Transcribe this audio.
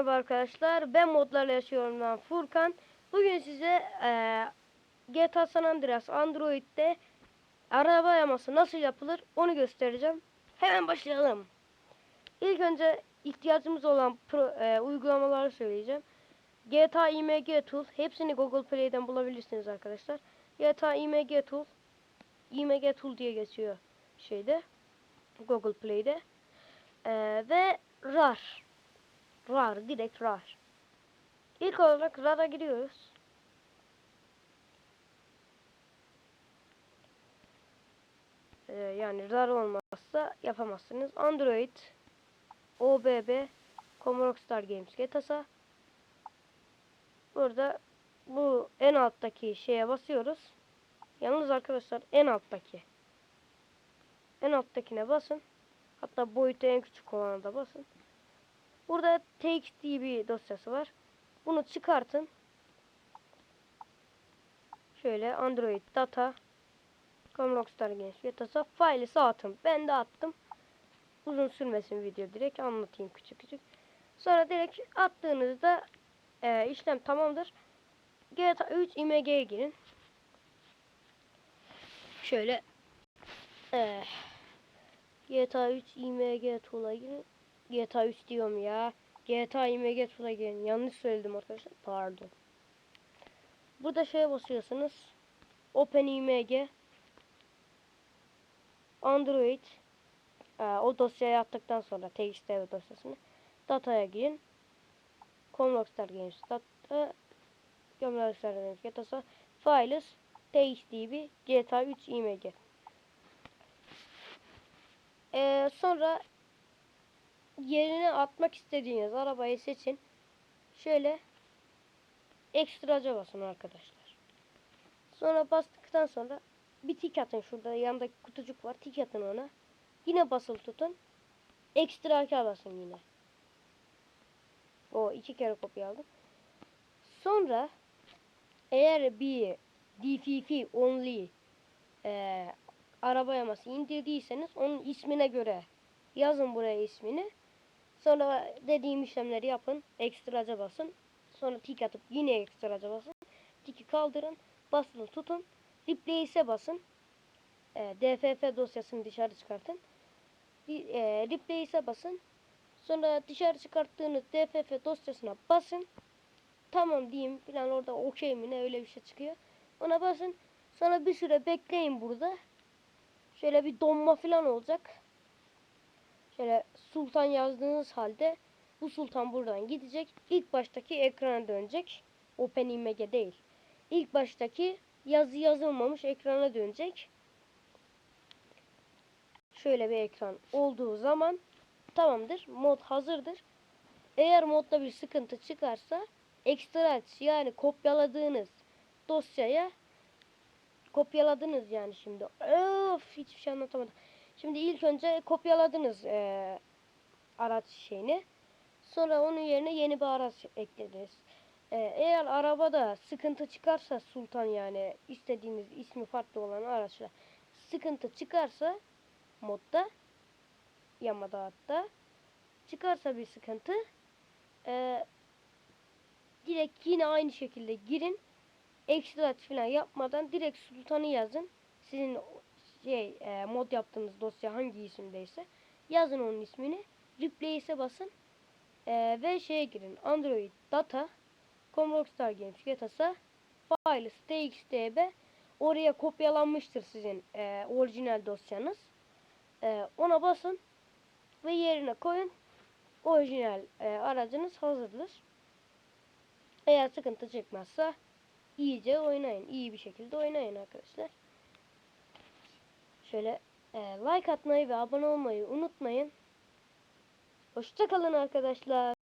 merhaba arkadaşlar. Ben modlarla yaşıyorum ben Furkan. Bugün size eee GTA San Andreas Android'de araba yaması nasıl yapılır onu göstereceğim. Hemen başlayalım. İlk önce ihtiyacımız olan pro, eee, uygulamaları söyleyeceğim. GTA IMG Tool hepsini Google Play'den bulabilirsiniz arkadaşlar. GTA IMG Tool IMG Tool diye geçiyor şeyde Google Play'de. Eee, ve RAR RAR, direkt RAR. İlk olarak RAR'a giriyoruz. Ee, yani RAR olmazsa yapamazsınız. Android, OBB, Comrockstar Games GTA'sa. Burada bu en alttaki şeye basıyoruz. Yalnız arkadaşlar en alttaki. En alttakine basın. Hatta boyutu en küçük olana da basın. Burada txt bir dosyası var. Bunu çıkartın. Şöyle Android data Comrockstar Games Vitasa faili sağ atın. Ben de attım. Uzun sürmesin video direkt anlatayım küçük küçük. Sonra direkt attığınızda e, işlem tamamdır. GTA 3 IMG'ye girin. Şöyle e, GTA 3 IMG Tool'a girin. GTA 3 diyorum ya. GTA IMG Tool'a girin. Yanlış söyledim arkadaşlar. Pardon. Burada şeye basıyorsunuz. Open IMG Android Ee, o dosyayı attıktan sonra TXT dosyasını dataya girin. Comrockstar Games data Comrockstar Games datası files TXDB GTA 3 IMG ee, sonra yerine atmak istediğiniz arabayı seçin. Şöyle ekstraca basın arkadaşlar. Sonra bastıktan sonra bir tik atın şurada yanındaki kutucuk var. Tik atın ona. Yine basılı tutun. Ekstra basın yine. O iki kere kopya aldım. Sonra eğer bir DFF only e, araba yaması indirdiyseniz onun ismine göre yazın buraya ismini. Sonra dediğim işlemleri yapın. Ekstraca basın. Sonra tik atıp yine ekstraca basın. Tiki kaldırın. Basılı tutun. Replace'e basın. E, DFF dosyasını dışarı çıkartın. E, Replace'e basın. Sonra dışarı çıkarttığınız DFF dosyasına basın. Tamam diyeyim falan orada okey mi ne öyle bir şey çıkıyor. Ona basın. Sonra bir süre bekleyin burada. Şöyle bir donma falan olacak. Şöyle sultan yazdığınız halde bu sultan buradan gidecek. İlk baştaki ekrana dönecek. OpenIMG değil. İlk baştaki yazı yazılmamış ekrana dönecek. Şöyle bir ekran olduğu zaman tamamdır. Mod hazırdır. Eğer modda bir sıkıntı çıkarsa extract yani kopyaladığınız dosyaya kopyaladınız yani şimdi. Öf hiçbir şey anlatamadım. Şimdi ilk önce kopyaladınız e, araç şeyini. Sonra onun yerine yeni bir araç eklediniz. E, eğer arabada sıkıntı çıkarsa Sultan yani istediğiniz ismi farklı olan araçla sıkıntı çıkarsa modda Yamada hatta çıkarsa bir sıkıntı e, direkt yine aynı şekilde girin ekstra falan yapmadan direkt sultanı yazın. Sizin şey e, mod yaptığınız dosya hangi isimdeyse yazın onun ismini. Replace'e basın. E, ve şeye girin. Android data Comrockstar Games GTA'sa files txtb oraya kopyalanmıştır sizin e, orijinal dosyanız. E, ona basın ve yerine koyun. Orijinal e, aracınız hazırdır. Eğer sıkıntı çıkmazsa iyice oynayın. İyi bir şekilde oynayın arkadaşlar. Şöyle e, like atmayı ve abone olmayı unutmayın. Hoşçakalın arkadaşlar.